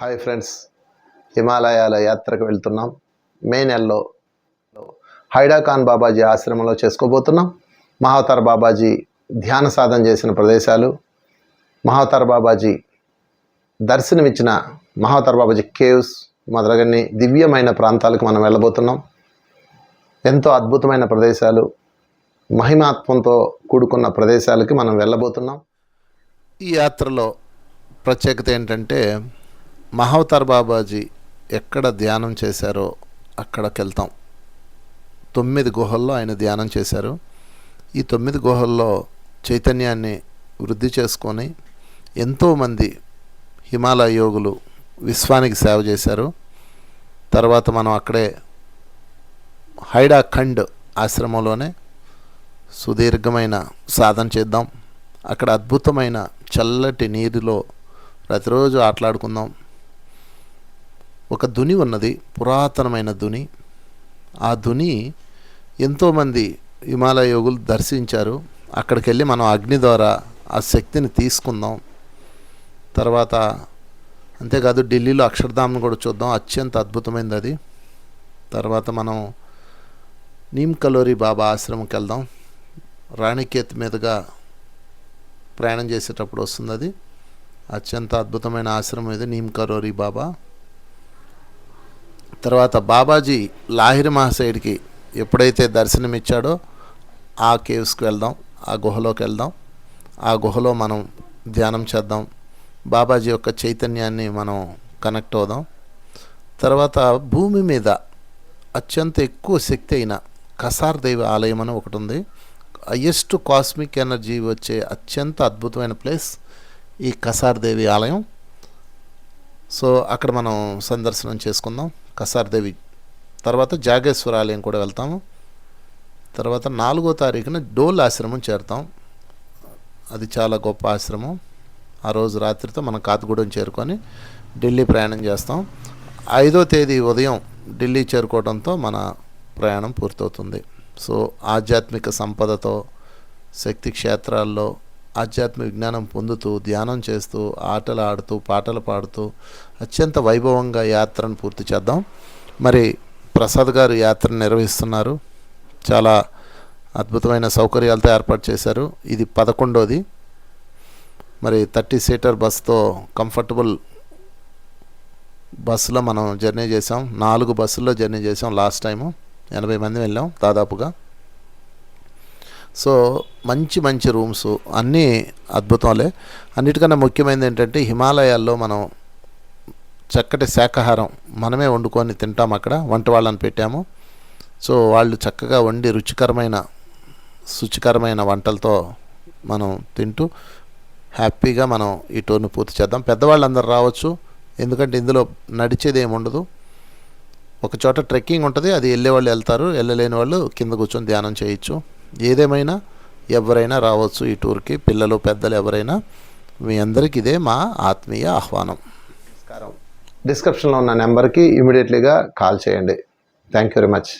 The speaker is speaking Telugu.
హాయ్ ఫ్రెండ్స్ హిమాలయాల యాత్రకు వెళ్తున్నాం. మే నెలలో హైడాఖాన్ బాబాజీ ఆశ్రమంలో చేసుకోబోతున్నాం. మహావతార్ బాబాజీ ధ్యాన సాధన చేసిన ప్రదేశాలు మహావతార్ బాబాజీ దర్శనమిచ్చిన మహావతార్ బాబాజీ కేవ్స్ మొదలగన్ని దివ్యమైన ప్రాంతాలకు మనం వెళ్ళబోతున్నాం. ఎంతో అద్భుతమైన ప్రదేశాలు మహిమాత్వంతో కూడుకున్న ప్రదేశాలకి మనం వెళ్ళబోతున్నాం. ఈ యాత్రలో ప్రత్యేకత ఏంటంటే మహావతార్ బాబాజీ ఎక్కడ ధ్యానం చేశారో అక్కడికి వెళ్తాం తొమ్మిది గుహల్లో ఆయన ధ్యానం చేశారు. ఈ తొమ్మిది గుహల్లో చైతన్యాన్ని వృద్ధి చేసుకొని ఎంతోమంది హిమాలయ యోగులు విశ్వానికి సేవ చేశారు. తర్వాత మనం అక్కడే హైడాఖండ్ ఆశ్రమంలోనే సుదీర్ఘమైన సాధన చేద్దాం. అక్కడ అద్భుతమైన చల్లటి నీరులో ప్రతిరోజు ఆటలాడుకుందాం. ఒక దుని ఉన్నది పురాతనమైన దుని ఆ దుని ఎంతోమంది హిమాలయ యోగులు దర్శించారు. అక్కడికి వెళ్ళి మనం అగ్ని ద్వారా ఆ శక్తిని తీసుకుందాం. తర్వాత అంతేకాదు ఢిల్లీలో అక్షరధామ్ని కూడా చూద్దాం. అత్యంత అద్భుతమైనది అది. తర్వాత మనం నీమ్ కలోరి బాబా ఆశ్రమంకి వెళ్దాం. రాణికేత్ మీదుగా ప్రయాణం చేసేటప్పుడు వస్తుంది అది. అత్యంత అద్భుతమైన ఆశ్రమం ఇది నీమ్ కలోరి బాబా. తర్వాత బాబాజీ లాహిరి మహాశయుడికి ఎప్పుడైతే దర్శనమిచ్చాడో ఆ కేవ్స్కి వెళ్దాం ఆ గుహలోకి వెళ్దాం. ఆ గుహలో మనం ధ్యానం చేద్దాం. బాబాజీ యొక్క చైతన్యాన్ని మనం కనెక్ట్ అవుదాం. తర్వాత భూమి మీద అత్యంత ఎక్కువ శక్తి అయిన కసార్ దైవ ఆలయం అని ఒకటి ఉంది. హయ్యెస్ట్ కాస్మిక్ ఎనర్జీ వచ్చే అత్యంత అద్భుతమైన ప్లేస్ ఈ కసార్ దేవి ఆలయం. సో అక్కడ మనం సందర్శనం చేసుకుందాం. కసార్దేవి తర్వాత జాగేశ్వర ఆలయం కూడా వెళ్తాము. తర్వాత నాలుగో తారీఖున డోల్ ఆశ్రమం చేరుతాం. అది చాలా గొప్ప ఆశ్రమం. ఆ రోజు రాత్రితో మనం కాతగూడెం చేరుకొని ఢిల్లీ ప్రయాణం చేస్తాం. ఐదో తేదీ ఉదయం ఢిల్లీ చేరుకోవడంతో మన ప్రయాణం పూర్తవుతుంది. సో ఆధ్యాత్మిక సంపదతో శక్తి క్షేత్రాల్లో ఆధ్యాత్మిక విజ్ఞానం పొందుతూ ధ్యానం చేస్తూ ఆటలు ఆడుతూ పాటలు పాడుతూ అత్యంత వైభవంగా యాత్రను పూర్తి చేద్దాం. మరి ప్రసాద్ గారు యాత్ర నిర్వహిస్తున్నారు. చాలా అద్భుతమైన సౌకర్యాలతో ఏర్పాటు చేశారు. ఇది పదకొండోది. మరి థర్టీ సీటర్ బస్తో కంఫర్టబుల్ బస్సులో మనం జర్నీ చేసాం నాలుగు బస్సుల్లో జర్నీ చేసాం లాస్ట్ టైము. ఎనభై మంది వెళ్ళాం దాదాపుగా. సో మంచి మంచి రూమ్స్ అన్నీ అద్భుతాలే. అన్నిటికన్నా ముఖ్యమైనది ఏంటంటే హిమాలయాల్లో మనం చక్కటి శాకాహారం మనమే వండుకొని తింటాం అక్కడ వంట వాళ్ళని పెట్టాము. సో వాళ్ళు చక్కగా వండి రుచికరమైన శుచికరమైన వంటలతో మనం తింటూ హ్యాపీగా మనం ఈ టూర్ని పూర్తి చేద్దాం. పెద్దవాళ్ళందరూ రావచ్చు ఎందుకంటే ఇందులో నడిచేది ఏమి ఉండదు. ఒక చోట ట్రెక్కింగ్ ఉంటుంది అది వెళ్ళే వాళ్ళు వెళ్తారు వెళ్ళలేని వాళ్ళు కింద కూర్చొని ధ్యానం చేయొచ్చు. ఏదేమైనా ఎవరైనా రావచ్చు ఈ టూర్కి పిల్లలు పెద్దలు ఎవరైనా మీ అందరికి ఇదే మా ఆత్మీయ ఆహ్వానం. నమస్కారం డిస్క్రిప్షన్లో ఉన్న నెంబర్కి ఇమీడియట్లీగా కాల్ చేయండి. Thank you very much